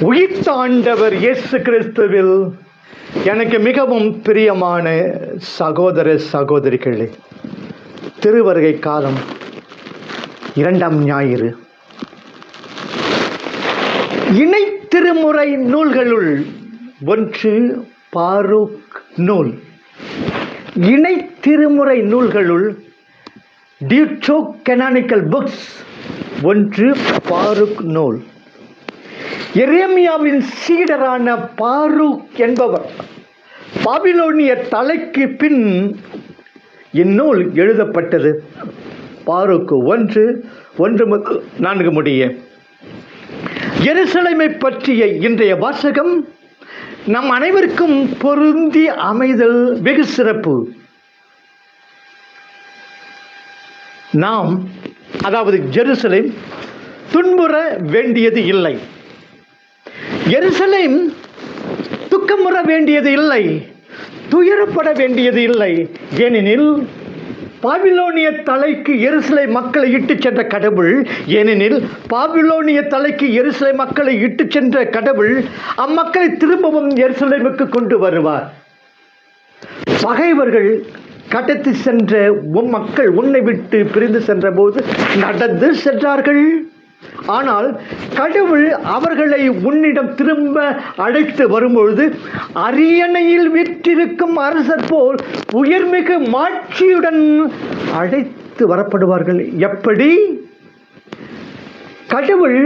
உயிர்த்தாண்டவர் இயேசு கிறிஸ்துவில் எனக்கு மிகவும் பிரியமான சகோதர சகோதரிகளே திருவருகை காலம் இரண்டாம் ஞாயிறு. இணை திருமுறை நூல்களுள் ஒன்று பாரூக் நூல். இணை திருமுறை நூல்களுள் டியூட்ரோ கெனானிக்கல் புக்ஸ் ஒன்று பாரூக் நூல். எரேமியாவின் சீடரான பாரூக் என்பவர் பாபிலோனிய தலைக்கு பின் இந்நூல் எழுதப்பட்டது. பாருக்கு ஒன்று ஒன்று முதல் நான்கு முடிய. எருசலைமை பற்றிய இன்றைய வாசகம் நம் அனைவருக்கும் பொருந்தி அமைதல் வெகு சிறப்பு. நாம் அதாவது ஜெருசலேம் துன்புற வேண்டியது இல்லை. எருசலேம் துக்கமுற வேண்டியது இல்லை துயரப்பட வேண்டியது இல்லை. ஏனெனில் பாபிலோனிய தலைக்கு எருசலை மக்களை இட்டு சென்ற கடவுள் ஏனெனில் பாபிலோனிய தலைக்கு எருசலை மக்களை இட்டு சென்ற கடவுள் அம்மக்களை திரும்பவும் எருசலேமுக்கு கொண்டு வருவார். பகைவர்கள் கடத்தி சென்ற உன் மக்கள் உன்னை விட்டு பிரிந்து சென்றபோது நடந்து சென்றார்கள். ஆனால் கடவுள் அவர்களை உன்னிடம் திரும்ப அழைத்து வரும்பொழுது அரியணையில் விற்றிருக்கும் அரசர் போல் உயர்மிகு மாட்சியுடன் அழைத்து வரப்படுவார்கள். எப்படி? கடவுள்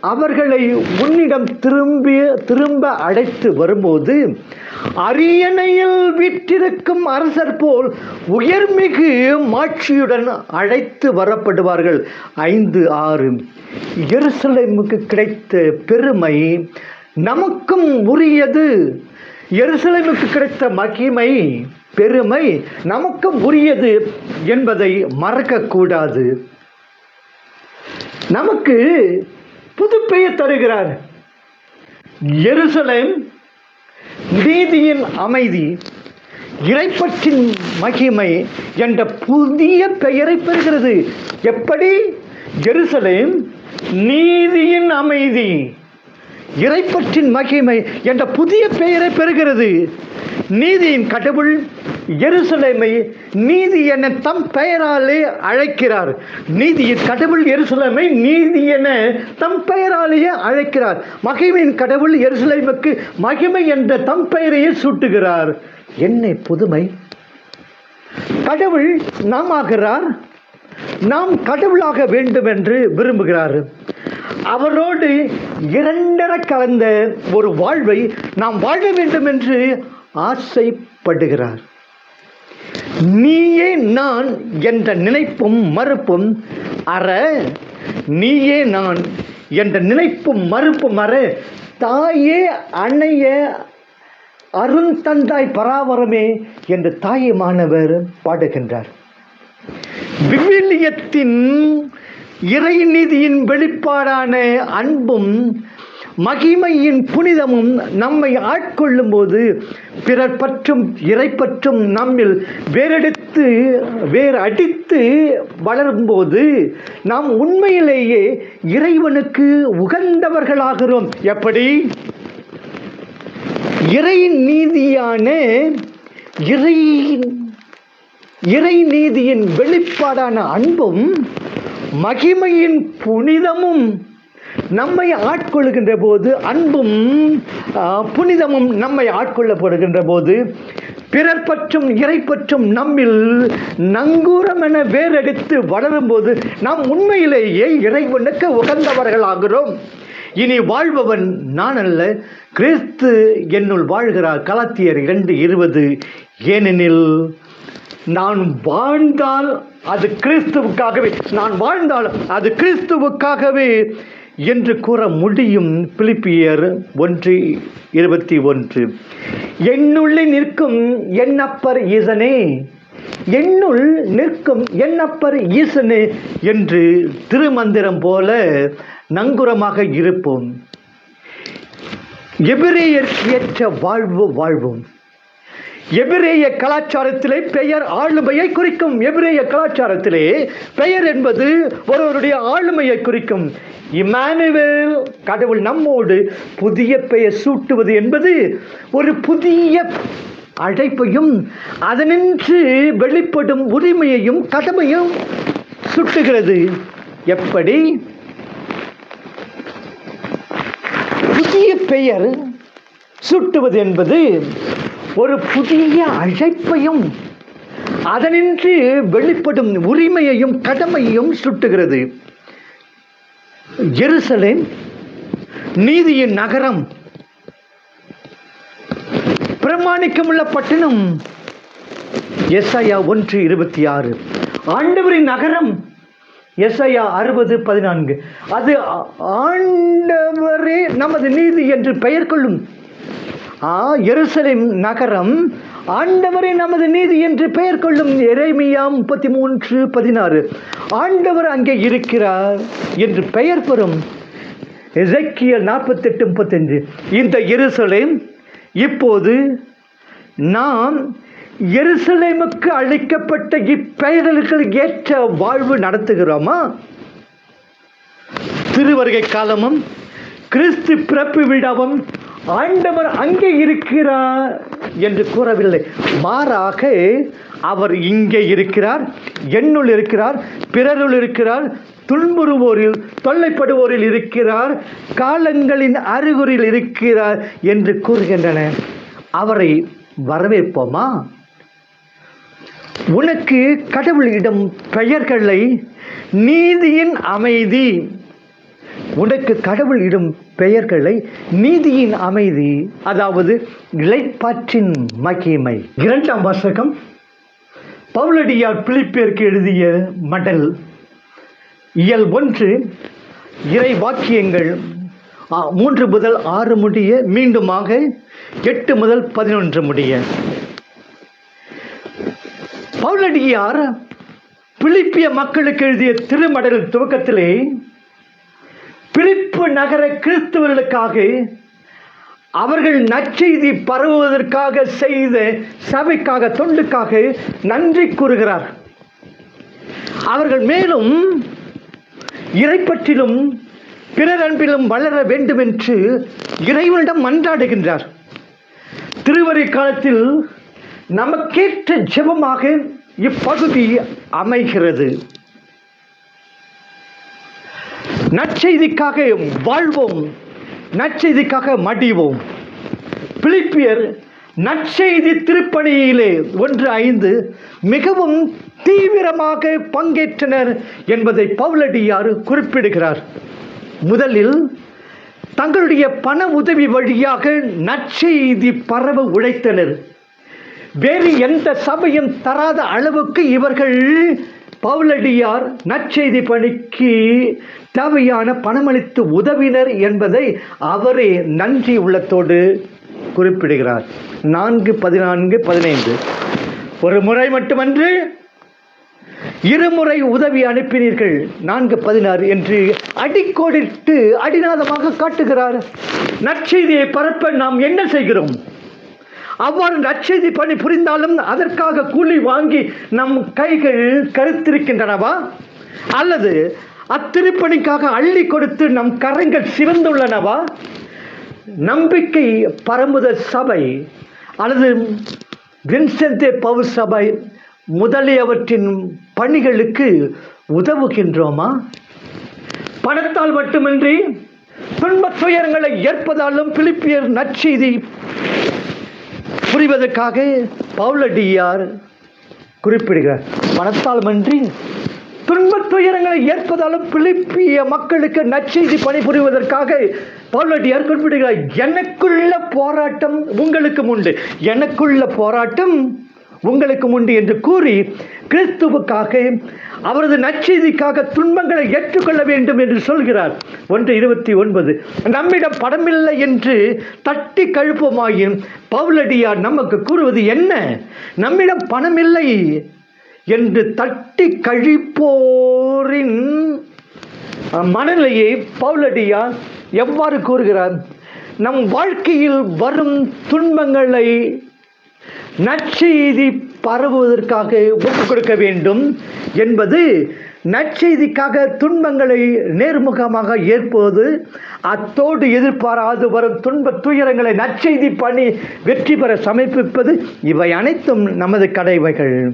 அவர்களை உன்னிடம் திரும்பி திரும்ப அழைத்து வரும்போது அரியணையில் விற்றிருக்கும் அரசர் போல் உயர்மிகு மாட்சியுடன் அழைத்து வரப்படுவார்கள். ஐந்து ஆறு. எருசலேமுக்கு கிடைத்த பெருமை நமக்கும் உரியது. எருசலேமுக்கு கிடைத்த மகிமை பெருமை நமக்கும் உரியது என்பதை மறக்கக்கூடாது. நமக்கு புதுப்பெயர் தருகிறார். எருசலேம் நீதியின் அமைதி இறைப்பற்றின் மகிமை என்ற புதிய பெயரை பெறுகிறது. எப்படி? ஜெருசலேம் நீதியின் அமைதி இறைப்பற்றின் மகிமை என்ற புதிய பெயரை பெறுகிறது. நீதியின் கடவுள் எருசலேமை நீதி என தம் பெயராலே அழைக்கிறார். நீதியின் கடவுள் எருசலேமை நீதி என தம் பெயராலேயே அழைக்கிறார். மகிமையின் கடவுள் எருசலேமுக்கு மகிமை என்ற தம் பெயரையே சூட்டுகிறார். என்ன புதுமை. கடவுள் நாம் ஆகிறார். நாம் கடவுளாக வேண்டும் என்று விரும்புகிறார். அவரோடு இரண்டர கலந்த ஒரு வாழ்வை நாம் வாழ வேண்டும் என்று ஆசைப்படுகிறார். நீயே நான் என்ற நினைப்பும் மறுப்பும் அற. நீயே நான் என்ற நினைப்பும் மறுப்பும் அற. தாயே அன்னைய அருந்தந்தாய் பராவரமே என்று தாயை மாணவர் பாடுகின்றார். விவிலியத்தின் இறைநிதியின் வெளிப்பாடான அன்பும் மகிமையின் புனிதமும் நம்மை ஆட்கொள்ளும் போது பிறர் பற்றும் இறை பற்றும் நம்மில் வேறெடுத்து வேறு அடித்து வளரும்போது நாம் உண்மையிலேயே இறைவனுக்கு உகந்தவர்களாகிறோம். எப்படி? இறை நீதியான இறை இறை நீதியின் வெளிப்பாடான அன்பும் மகிமையின் புனிதமும் நம்மை ஆட்கொள்கின்ற போது அன்பும் புனிதமும் நம்மை ஆட்கொள்ளப்படுகின்ற போது பிறர் பற்றும் இறை பற்றும் நம்மில் நங்கூரம் என வேறெடுத்து வளரும்போது நாம் உண்மையிலேயே இறைவனுக்கு உகந்தவர்களாகிறோம். இனி வாழ்பவன் நான் அல்ல கிறிஸ்து என்னுள் வாழ்கிறார். கலாத்தியர் இரண்டு இருபது. ஏனெனில் நான் வாழ்ந்தால் அது கிறிஸ்துவுக்காகவே நான் வாழ்ந்தால் அது கிறிஸ்துவுக்காகவே என்று கூற முடியும் பிலிப்பியர் ஒன்று இருபத்தி ஒன்று. என்னுள்ளே நிற்கும் என்னப்பர் ஈசனே என்னுள் நிற்கும் என்னப்பர் ஈசனே என்று திருமந்திரம் போல நங்குரமாக இருப்போம். எபிரேயருக்கு ஏற்ற வாழ்வு வாழ்வோம். எபிரேய கலாச்சாரத்திலே பெயர் ஆளுமையை குறிக்கும். எபிரேய கலாச்சாரத்திலே பெயர் என்பது ஒருவருடைய ஆளுமையை குறிக்கும். இமானுவேல் கடவுள் நம்மோடு புதிய பெயர் சூட்டுவது என்பது ஒரு புதிய அழைப்பையும் அதனின்று வெளிப்படும் உரிமையையும் கடமையும் சுட்டுகிறது. எப்படி? புதிய பெயர் சுட்டுவது என்பது ஒரு புதிய அழைப்பையும் அதனின்று வெளிப்படும் உரிமையையும் கடமையையும் சுட்டுகிறது. எருசலேம் நீதியின் நகரம் பிரமாணிக்கமுள்ள பட்டணம் எஸ்ஐயா ஒன்று இருபத்தி ஆறு ஆண்டவரின் நகரம் எஸ்ஐயா அறுபது பதினான்கு. அது ஆண்டவரே நமது நீதி என்று பெயர் கொள்ளும் எருசலேம் நகரம். ஆண்டவரே நமது நீதி என்று பெயர் கொள்ளும் எரேமியா முப்பத்தி மூன்று பதினாறு. ஆண்டவர் அங்கே இருக்கிறார் என்று பெயர் பெறும் எசக்கியல் நாற்பத்தெட்டு முப்பத்தஞ்சு. இந்த எருசலேம் இப்போது நாம் எருசலேமுக்கு அளிக்கப்பட்ட இப்பெயர்களுக்கு ஏற்ற வாழ்வு நடத்துகிறோமா? திருவருகை காலமும் கிறிஸ்து பிறப்பு விழாவும் ஆண்டவர் அங்கே இருக்கிறார் என்று கூறவில்லை. மாறாக அவர் இங்கே இருக்கிறார் என்னுள் இருக்கிறார் பிறருள் இருக்கிறார் துன்புறுவோரில் தொல்லைப்படுவோரில் இருக்கிறார் காலங்களின் அறிகுறியில் இருக்கிறார் என்று கூறுகின்றன. அவரை வரவேற்போமா? உனக்கு கடவுளிடம் பெயர்களை நீதியின் அமைதி உனக்கு கடவுள் இடும் பெயர்களை நீதியின் அமைதி அதாவது இழைப்பாற்றின் மகிமை. இரண்டாம் வாசகம். பவுலடியார் பிலிப்பியருக்கு எழுதிய மடல். இயல் ஒன்று. இறை வாக்கியங்கள் மூன்று முதல் ஆறு முடிய மீண்டுமாக எட்டு முதல் பதினொன்று முடிய. பவுலடியார் பிலிப்பிய மக்களுக்கு எழுதிய திருமடல் துவக்கத்திலே பிலிப்பு நகர கிறிஸ்தவர்களுக்காக அவர்கள் நற்செய்தி பரவுவதற்காக செய்த சபைக்காக தொண்டுக்காக நன்றி கூறுகிறார். அவர்கள் மேலும் இறைப்பற்றிலும் பிறர் அன்பிலும் வளர வேண்டும் என்று இறைவனிடம் மன்றாடுகின்றார். திருவரை காலத்தில் நமக்கேற்ற ஜெபமாக இப்பகுதி அமைகிறது. நற்செய்திக்காக வாழ்வோம் நற்செய்திக்காக மடிவோம். பிலிப்பியர் நற்செய்தி திருப்பணியிலே ஒன்று ஐந்து மிகவும் தீவிரமாக பங்கேற்றனர் என்பதை பவுலடியார் குறிப்பிடுகிறார். முதலில் தங்களுடைய பண உதவி வழியாக நற்செய்தி பரவ உழைத்தனர். வேறு எந்த சபையும் தராத அளவுக்கு இவர்கள் பவுலடியார் நற்செய்தி பணிக்கு தேவையான பணமளித்து உதவினர் என்பதை அவரே நன்றி உள்ளத்தோடு குறிப்பிடுகிறார். நான்கு பதினான்கு பதினைந்து. ஒரு முறை மட்டுமன்று இருமுறை உதவி அனுப்பினீர்கள். நான்கு பதினாறு என்று அடிக்கோடிட்டு அடிநாதமாக காட்டுகிறார். நற்செய்தியை பரப்ப நாம் என்ன செய்கிறோம்? அவ்வாறு நற்செய்தி பணி புரிந்தாலும் அதற்காக கூலி வாங்கி நம் கைகள் கருத்திருக்கின்றனவா? அல்லது அத்திருப்பணிக்காக அள்ளி கொடுத்து நம் கரங்கள் சிவந்துள்ளனவா? நம்பிக்கை பரமுத சபை அல்லது வின்சென்தே பவு சபை முதலியவற்றின் பணிகளுக்கு உதவுகின்றோமா? பணத்தால் மட்டுமின்றி துன்பத் துயரங்களை ஏற்பதாலும் பிலிப்பியர் நற்செய்தி புரிவதற்காக பவுலடியார் குறிப்பிடுகிறார். பணத்தால் மன்றி துன்பத் துயரங்களை ஏற்பதாலும் பிலிப்பிய மக்களுக்கு நற்செய்தி பணிபுரிவதற்காக பவுலடியார் குறிப்பிடுகிறார் எனக்குள்ள போராட்டம் உங்களுக்கும் உண்டு. எனக்குள்ள போராட்டம் உங்களுக்கும் உண்டு என்று கூறி கிறிஸ்துவுக்காக அவரது நச்செய்திக்காக துன்பங்களை ஏற்றுக்கொள்ள வேண்டும் என்று சொல்கிறார். ஒன்று இருபத்தி ஒன்பது. நம்மிடம் படமில்லை என்று தட்டி கழுப்பமாயும் பவுலடியார் நமக்கு கூறுவது என்ன? நம்மிடம் பணமில்லை என்று தட்டி கழிப்போரின் மனநிலையை பவுலடியார் எவ்வாறு கூறுகிறார்? நம் வாழ்க்கையில் வரும் துன்பங்களை நற்செய்தி பரவுவதற்காக ஒப்புக் கொடுக்க வேண்டும் என்பது நற்செய்திக்காக துன்பங்களை நேர்முகமாக ஏற்பது அத்தோடு எதிர்பாராது வரும் துன்ப துயரங்களை நற்செய்தி பண்ணி வெற்றி பெற சமர்ப்பிப்பது இவை அனைத்தும் நமது கடைவைகள்.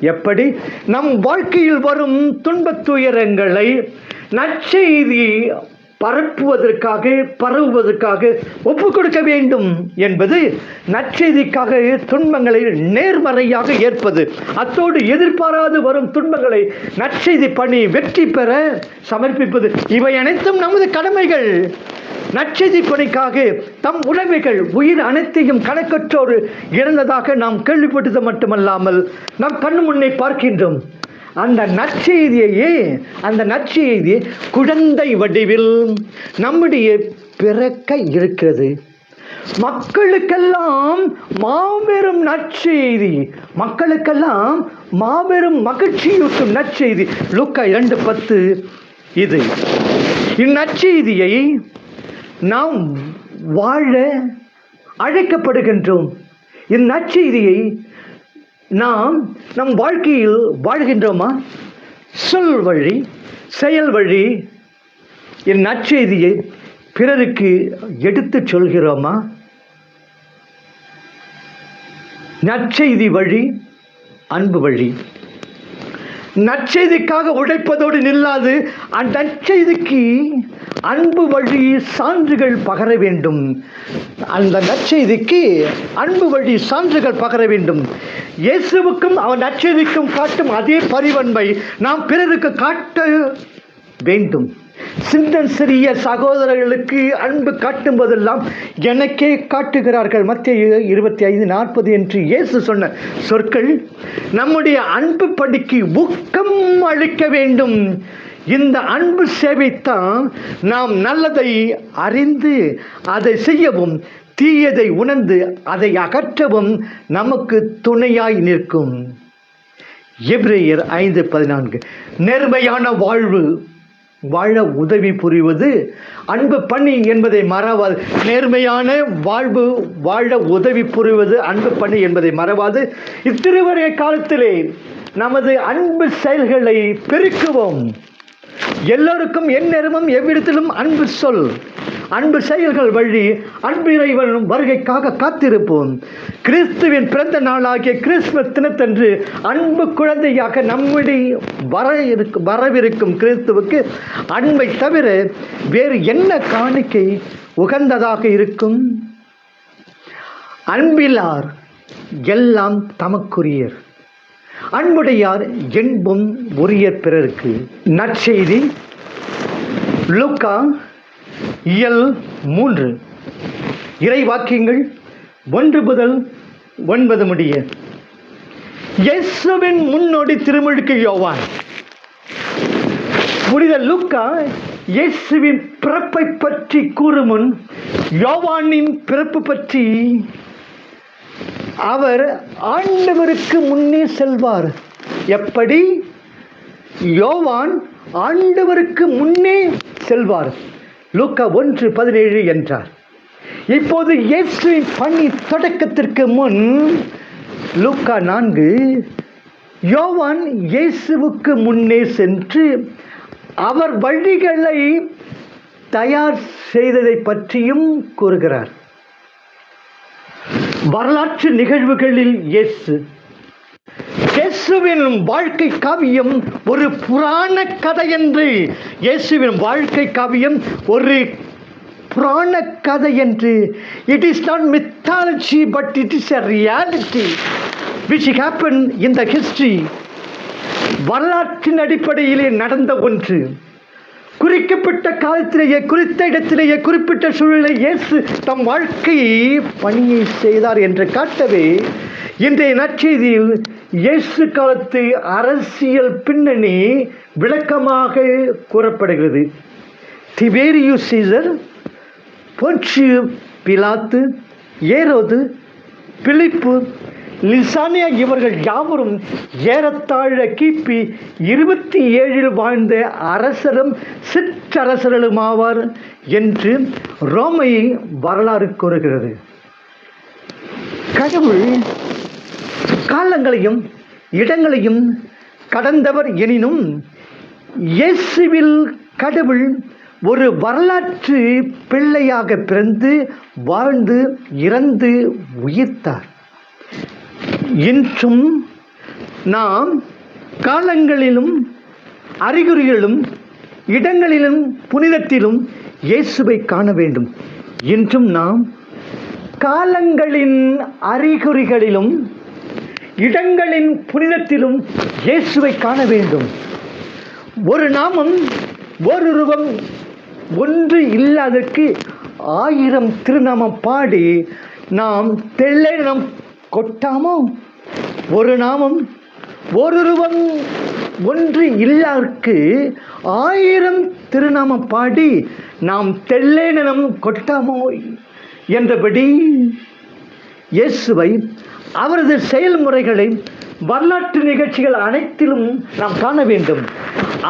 எப்படி? நம் வாழ்க்கையில் வரும் துன்பத் துயரங்களை நற்செய்தி பரப்புவதற்காக பரவுவதற்காக ஒப்பு கொடுக்க வேண்டும் என்பது நற்செய்திக்காக துன்பங்களை நேர்மறையாக ஏற்பது. அத்தோடு எதிர்பாராது வரும் துன்பங்களை நற்செய்தி பணி வெற்றி பெற சமர்ப்பிப்பது. இவை அனைத்தும் நமது கடமைகள். நற்செய்தி பணிக்காக தம் உடைமைகள் உயிர் அனைத்தையும் கணக்கற்றோடு இறந்ததாக நாம் கேள்விப்பட்டது மட்டுமல்லாமல் நம் கண்ணு முன்னே பார்க்கின்றோம். அந்த நற்செய்தியையே அந்த நற்செய்தி குழந்தை வடிவில் நம்முடைய பிறக்க இருக்கிறது. மக்களுக்கெல்லாம் மாபெரும் நற்செய்தி மக்களுக்கெல்லாம் மாபெரும் மகிழ்ச்சியூட்டும் நற்செய்தி. லுக்கா இரண்டு பத்து இது. இந்நற்செய்தியை நாம் வாழ அழைக்கப்படுகின்றோம். இந்நற்செய்தியை நாம் நம் வாழ்க்கையில் வாழ்கின்றோமா? சொல் வழி செயல் வழி என் நற்செய்தியை பிறருக்கு எடுத்துச் சொல்கிறோமா? நற்செய்தி வழி அன்பு வழி. நற்செய்திக்காக உழைப்பதோடு நில்லாது அந்த நற்செய்திக்கு அன்பு வழி சான்றுகள் பகர வேண்டும். அந்த நற்செய்திக்கு அன்பு வழி சான்றுகள் பகர வேண்டும். இயேசுவுக்கும் அவன் நற்செய்திக்கும் காட்டும் அதே பரிவன்மை நாம் பிறருக்கு காட்ட வேண்டும். சிந்தன் சிறிய சகோதரர்களுக்கு அன்பு காட்டும் போதெல்லாம் எனக்கே காட்டுகிறார்கள். மத்திய இருபத்தி ஐந்து நாற்பது என்று இயேசு சொன்ன சொற்கள் நம்முடைய அன்பு பணிக்கு ஊக்கம் அளிக்க வேண்டும். இந்த அன்பு சேவைத்தான் நாம் நல்லதை அறிந்து அதை செய்யவும் தீயதை உணர்ந்து அதை அகற்றவும் நமக்கு துணையாய் நிற்கும். எப்ரேயர் ஐந்து பதினான்கு. நேர்மையான வாழ்வு வாழ உதவி புரிவது அன்பு பணி என்பதை மறவாது. நேர்மையான வாழ்வு வாழ உதவி புரிவது அன்பு பணி என்பதை மறவாது. இத்திருவரைய காலத்திலே நமது அன்பு செயல்களை பெருக்குவோம். எல்லோருக்கும் எந்நேரமும் எவ்விடத்திலும் அன்பு சொல். அன்பு செயல்கள் வழி அன்பிறைவனும் வருகைக்காக காத்திருப்போம். கிறிஸ்துவின் பிறந்த நாளாகிய கிறிஸ்துமஸ் தினத்தன்று அன்பு குழந்தையாக நம்முடைய வர இருக்கு வரவிருக்கும் கிறிஸ்துவுக்கு அன்பை தவிர வேறு என்ன காணிக்கை உகந்ததாக இருக்கும்? அன்பிலார் எல்லாம் தமக்குரியர். அன்புடையார் என்பும் உரிய பிறருக்கு நற்செய்தி. லுக்கா இயல் மூன்று. இறை வாக்கியங்கள் ஒன்று முதல் ஒன்பது முடிய. இயேசுவின் முன்னோடி திருமுழுக்கு யோவான். புனித லுக்கா இயேசுவின் பிறப்பை பற்றி கூறும் முன் யோவானின் பிறப்பு பற்றி அவர் ஆண்டவருக்கு முன்னே செல்வார். எப்படி? யோவான் ஆண்டவருக்கு முன்னே செல்வார். லூக்கா ஒன்று பதினேழு என்றார். இப்போது இயேசுவின் பணி தொடக்கத்திற்கு முன் லூக்கா நான்கு யோவான் இயேசுவுக்கு முன்னே சென்று அவர் வழிகளை தயார் செய்ததை பற்றியும் கூறுகிறார். வரலாற்று நிகழ்வுகளில் இயேசு. இயேசுவின் வாழ்க்கை காவியம் ஒரு புராண கதை என்று. இயேசுவின் வாழ்க்கை காவியம் ஒரு புராண கதை என்று. It is not mythology but it is a reality which happen in the history வரலாற்றின் அடிப்படையிலே நடந்த ஒன்று. குறிக்கப்பட்ட காலத்திலேயே குறித்த இடத்திலேயே குறிப்பிட்ட சூழலை இயேசு தம் வாழ்க்கையை பணியை செய்தார் என்று காட்டவே இன்றைய நற்செய்தியில் இயேசு காலத்து அரசியல் பின்னணி விளக்கமாக கூறப்படுகிறது. திபேரியு சீசர் பொன்சியு பிலாத்து ஏரோது பிலிப்பு லிசானியா இவர்கள் யாவரும் ஏறத்தாழ கிபி இருபத்தி ஏழில் வாழ்ந்த அரசரும் சிற்றரசர்களும் ஆவார் என்று ரோமையை வரலாறு கூறுகிறது. கடவுள் காலங்களையும் இடங்களையும் கடந்தவர் எனினும் இயேசுவில் கடவுள் ஒரு வரலாற்று பிள்ளையாக பிறந்து வாழ்ந்து இறந்து உயிர்த்தார். இன்றும் நாம் காலங்களிலும் அறிகுறிகளும் இடங்களிலும் புனிதத்திலும் இயேசுவை காண வேண்டும். இன்றும் நாம் காலங்களின் அறிகுறிகளிலும் இடங்களின் புனிதத்திலும் இயேசுவை காண வேண்டும். ஒரு நாமம் ஒரு ரூபம் ஒன்று இல்லாதற்கு ஆயிரம் திருநாமம் பாடி நாம் தெள்ளை நம் கொட்டாமோ? ஒரு நாமம் ஒருருவம் ஒன்று இல்லாருக்கு ஆயிரம் திருநாமம் பாடி நாம் தெள்ளேனம் கொட்டாமோ என்றபடி இயேசுவை அவரது செயல்முறைகளை வரலாற்று நிகழ்ச்சிகள் அனைத்திலும் நாம் காண வேண்டும்.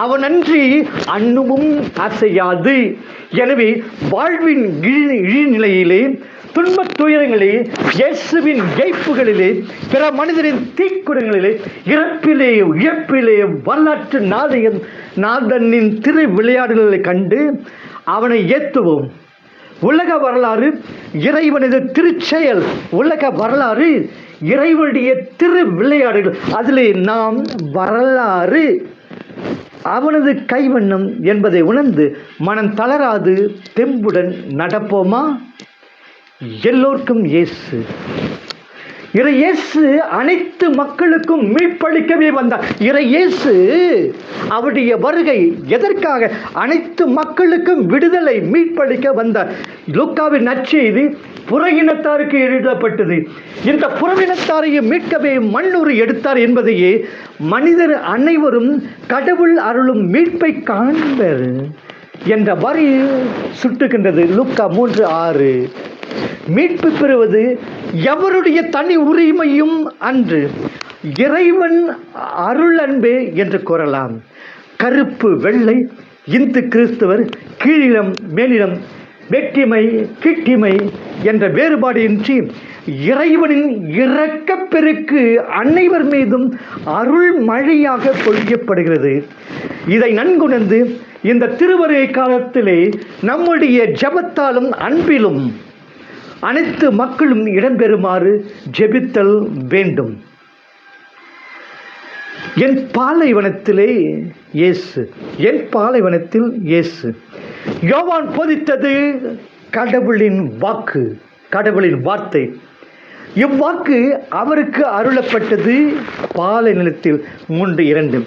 அவனன்றி அண்ணுவும் அசையாது. எனவே வாழ்வின் இழி இழிநிலையிலே துன்பத் துயரங்களிலே இயேசுவின் ஜெயிப்புகளிலே பிற மனிதரின் தீக்குறங்களிலே இறப்பிலேயே உயர்ப்பிலேயே வரலாற்று நாதகன் நாதனின் திரு விளையாடுகளை கண்டு அவனை ஏத்துவோம். உலக வரலாறு இறைவனது திருச்செயல் உலக வரலாறு இறைவனுடைய திரு விளையாடுகள். அதிலே நாம் வரலாறு அவனது கைவண்ணம் என்பதை உணர்ந்து மனம் தளராது தெம்புடன் நடப்போமா? எல்லோருக்கும் இயேசு. இறை இயேசு அனைத்து மக்களுக்கும் மீட்பளிக்கவே வந்தார். இறை இயேசு அவருடைய வருகை எதற்காக? அனைத்து மக்களுக்கும் விடுதலை மீட்பளிக்க வந்தார். லூக்காவின் நற்செய்தி புற இனத்தாருக்கு எழுதப்பட்டது. இந்த புறவினத்தாரையும் மீட்கவே மண்ணூறு எடுத்தார் என்பதையே மனிதர் அனைவரும் கடவுள் அருளும் மீட்பை காண்பர் என்ற வரி சுட்டுகின்றது. லூக்கா மூன்று ஆறு. மீட்பு பெறுவது எவருடைய தனி உரிமையும் அன்று இறைவன் அருள் அன்பே என்று கூறலாம். கருப்பு வெள்ளை இந்து கிறிஸ்தவர் கீழிலம் மேலிடம் வெட்டிமை கிட்டிமை என்ற வேறுபாடின்றி இறைவனின் இரக்கப் பெருக்கு அனைவர் மீதும் அருள் மழையாக பொழியப்படுகிறது. இதை நன்குணர்ந்து இந்த திருவருகை காலத்திலே நம்முடைய ஜெபத்தாலும் அன்பிலும் அனைத்து மக்களும் இடம்பெறுமாறு ஜெபித்தல் வேண்டும். என் பாலைவனத்திலே இயேசு. என் பாலைவனத்தில் இயேசு. யோவான் போதித்தது கடவுளின் வாக்கு கடவுளின் வார்த்தை. இவ்வாக்கு அவருக்கு அருளப்பட்டது பாலை நிலத்தில் மூன்று இரண்டு.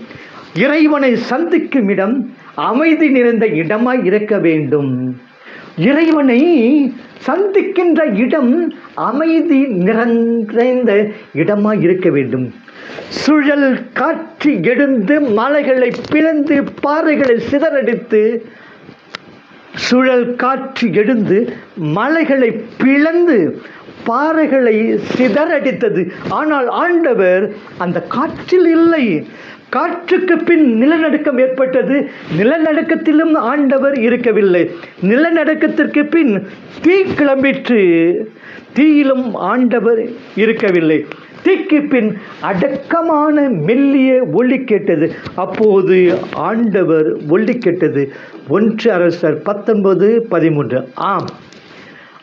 இறைவனை சந்திக்கும் இடம் அமைதி நிறைந்த இடமாய் இருக்க வேண்டும். இறைவனை சந்திக்கின்ற இடம் அமைதி நிறைந்த இடமாக இருக்க வேண்டும். சுழல் காற்று எடுந்து மலைகளை பிளந்து பாறைகளை சிதறடித்து சுழல் காற்று எழுந்து மலைகளை பிளந்து பாறைகளை சிதறடித்தது. ஆனால் ஆண்டவர் அந்த காற்றில் இல்லை. காற்றுக்கு பின் நிலநடுக்கம் ஏற்பட்டது. நிலநடுக்கத்திலும் ஆண்டவர் இருக்கவில்லை. நிலநடுக்கத்திற்கு பின் தீ கிளம்பிற்று. தீயிலும் ஆண்டவர் இருக்கவில்லை. தீக்கு பின் அடக்கமான மெல்லிய ஒளி கேட்டது. அப்போது ஆண்டவர் ஒளி கேட்டது. ஒன்று அரசர் பத்தொன்பது பதிமூன்று. ஆம்.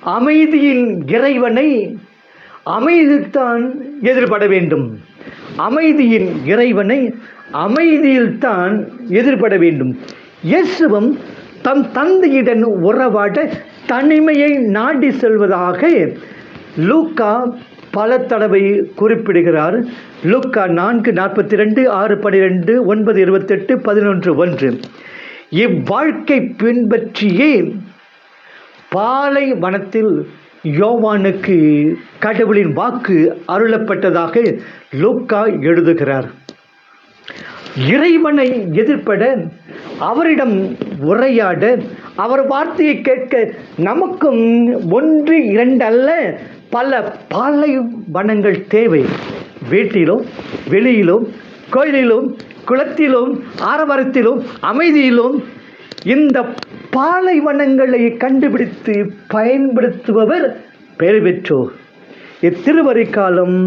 அமைதியின் இறைவனை அமைதித்தான் எதிர்பட வேண்டும். அமைதியின் இறைவனை அமைதியில்தான் எதிர்பட வேண்டும். இயேசுவும் தம் தந்தையுடன் உறவாட தனிமையை நாடி செல்வதாக லூக்கா பல தடவை குறிப்பிடுகிறார். லூக்கா நான்கு நாற்பத்தி ரெண்டு ஆறு பன்னிரெண்டு ஒன்பது இருபத்தெட்டு பதினொன்று ஒன்று. இவ்வாழ்க்கை பின்பற்றியே பாலை வனத்தில் யோவானுக்கு கடவுளின் வாக்கு அருளப்பட்டதாக லூக்கா எழுதுகிறார். இறைவனை எதிர்ப்பட அவரிடம் உரையாட அவர் வார்த்தையை கேட்க நமக்கும் ஒன்று இரண்டு அல்ல பல பாலைவனங்கள் தேவை. வீட்டிலும் வெளியிலும் கோயிலிலும் குளத்திலும் ஆரவாரத்திலும் அமைதியிலும் இந்த பாலைவனங்களை கண்டுபிடித்து பயன்படுத்துபவர் பெயர் பெற்றோர் இத்திருவரை காலம்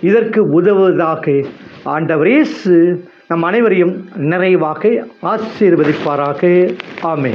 இதற்கு உதவுவதாக ஆண்டவர் இயேசு நம் அனைவரையும் நிறைவாக ஆசீர்வதிப்பாராக. ஆமே